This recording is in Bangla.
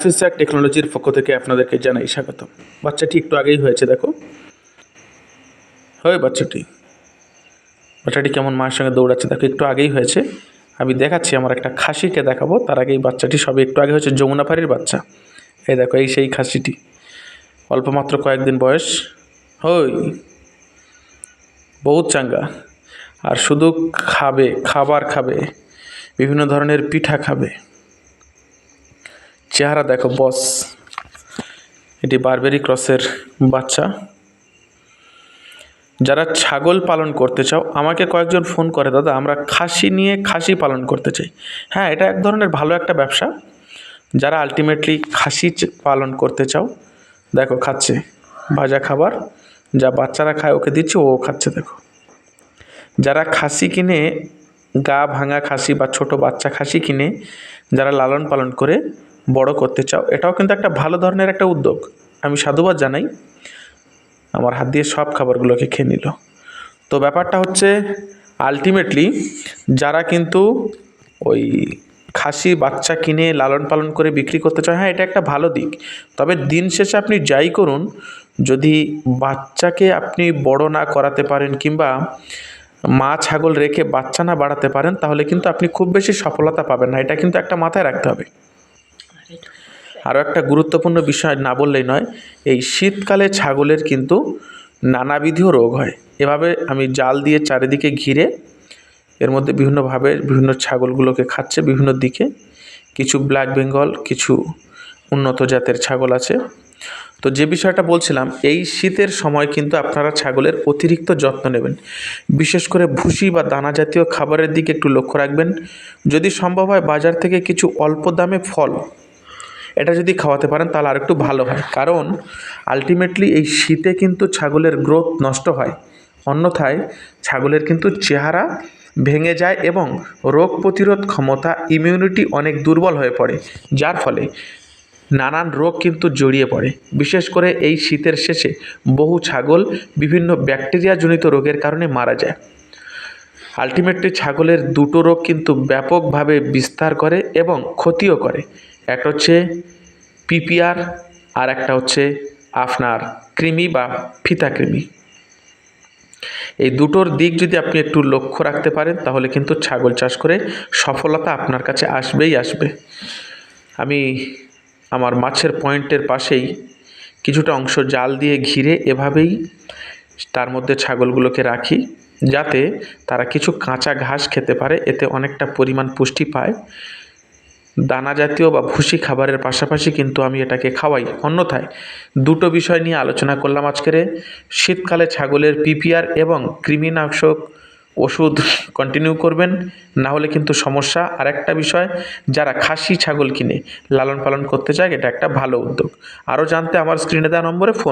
অফিসার টেকনোলজির পক্ষ থেকে আপনাদেরকে জানাই স্বাগত বাচ্চাটি একটু আগেই হয়েছে, দেখো। হয় বাচ্চাটি। বাচ্চাটি কেমন মায়ের সঙ্গে দৌড়াচ্ছে, দেখো, একটু আগেই হয়েছে। আমি দেখাচ্ছি, আমার একটা খাসিকে দেখাবো। তার আগেই বাচ্চাটি সবে একটু আগে হয়েছে, যমুনা পাড়ির বাচ্চা। এই দেখো, এই সেই খাসিটি। অল্প মাত্র কয়েকদিন বয়স। হই, বহুত চাঙ্গা। আর শুধু খাবে, খাবার খাবে, বিভিন্ন ধরনের পিঠা খাবে। চেহারা দেখো বস এটি বারবেরি ক্রসের বাচ্চা। যারা ছাগল পালন করতে চাও, আমাকে কয়েকজন ফোন করে, দাদা, আমরা খাসি নিয়ে খাসি পালন করতে চাই। হ্যাঁ এটা এক ধরনের ভালো একটা ব্যবসা। যারা আলটিমেটলি খাসি পালন করতে চাও, দেখো, খাচ্ছে। ভাজা খাবার, যা বাচ্চারা খায়, ওকে দিচ্ছি, ও খাচ্ছে, দেখো। যারা খাসি কিনে, গা ভাঙা খাসি বা ছোট বাচ্চা খাসি কিনে, যারা লালন পালন করে বড় করতে চাও। এটাও কিন্তু একটা ভালো ধরনের একটা উদ্যোগ। আমি সাধুবাদ জানাই। আমার হাত দিয়ে সব খাবারগুলোকে খেয়ে নিল। তো ব্যাপারটা হচ্ছে আলটিমেটলি যারা কিন্তু ওই খাসি বাচ্চা কিনে লালন পালন করে বিক্রি করতে চায় হ্যাঁ এটা একটা ভালো দিক। তবে দিন শেষে আপনি যাই করুন, যদি বাচ্চাকে আপনি বড় না করাতে পারেন কিংবা মা ছাগল রেখে বাচ্চা না বাড়াতে পারেন, তাহলে কিন্তু আপনি খুব বেশি সফলতা পাবেন না। এটা কিন্তু একটা মাথায় রাখতে হবে। আরও একটা গুরুত্বপূর্ণ বিষয় না বললেই নয়, এই শীতকালে ছাগলের কিন্তু নানাবিধিও রোগ হয়। এভাবে আমি জাল দিয়ে চারিদিকে ঘিরে এর মধ্যে বিভিন্নভাবে বিভিন্ন ছাগলগুলোকে খাচ্ছে বিভিন্ন দিকে। কিছু ব্ল্যাক বেঙ্গল, কিছু উন্নত জাতের ছাগল আছে। তো যে বিষয়টা বলছিলাম, এই শীতের সময় কিন্তু আপনারা ছাগলের অতিরিক্ত যত্ন নেবেন। বিশেষ করে ভুসি বা দানা জাতীয় খাবারের দিকে একটু লক্ষ্য রাখবেন। যদি সম্ভব হয় বাজার থেকে কিছু অল্প দামে ফল এটা যদি খাওয়াতে পারেন, তাহলে আরেকটু ভালো হয়। কারণ আলটিমেটলি এই শীতে কিন্তু ছাগলের গ্রোথ নষ্ট হয়। অন্যথায়, ছাগলের কিন্তু চেহারা ভেঙে যায় এবং রোগ প্রতিরোধ ক্ষমতা ইমিউনিটি অনেক দুর্বল হয়ে পড়ে। যার ফলে নানান রোগ কিন্তু জড়িয়ে পড়ে। বিশেষ করে এই শীতের শেষে বহু ছাগল বিভিন্ন ব্যাকটেরিয়াজনিত রোগের কারণে মারা যায়। আলটিমেটলি ছাগলের দুটো রোগ কিন্তু ব্যাপকভাবে বিস্তার করে এবং ক্ষতিও করে। একটা হচ্ছে পিপিআর আর একটা হচ্ছে আপনার কৃমি বা ফিতা কৃমি। এই দুটোর দিক যদি আপনি একটু লক্ষ্য রাখতে পারেন, তাহলে কিন্তু ছাগল চাষ করে সফলতা আপনার কাছে আসবেই আসবে। আমি আমার মাছের পয়েন্টের পাশেই কিছুটা অংশ জাল দিয়ে ঘিরে এভাবেই তার মধ্যে ছাগলগুলোকে রাখি, যাতে তারা কিছু কাঁচা ঘাস খেতে পারে, এতে অনেকটা পরিমাণ পুষ্টি পায়। দানা জাতীয় বা ভুসি খাবারের পাশাপাশি কিন্তু আমি এটাকে খাওয়াই। অন্যথায় দুটো বিষয় নিয়ে আলোচনা করলাম আজকের শীতকালে ছাগলের পিপিআর এবং কৃমিনাশক ওষুধ কন্টিনিউ করবেন না হলে কিন্তু সমস্যা। আর একটা বিষয়, যারা খাসি ছাগল কিনে লালন পালন করতে চায়, এটা একটা ভালো উদ্যোগ। আরও জানতে আমার স্ক্রিনে দেওয়া নম্বরে ফোন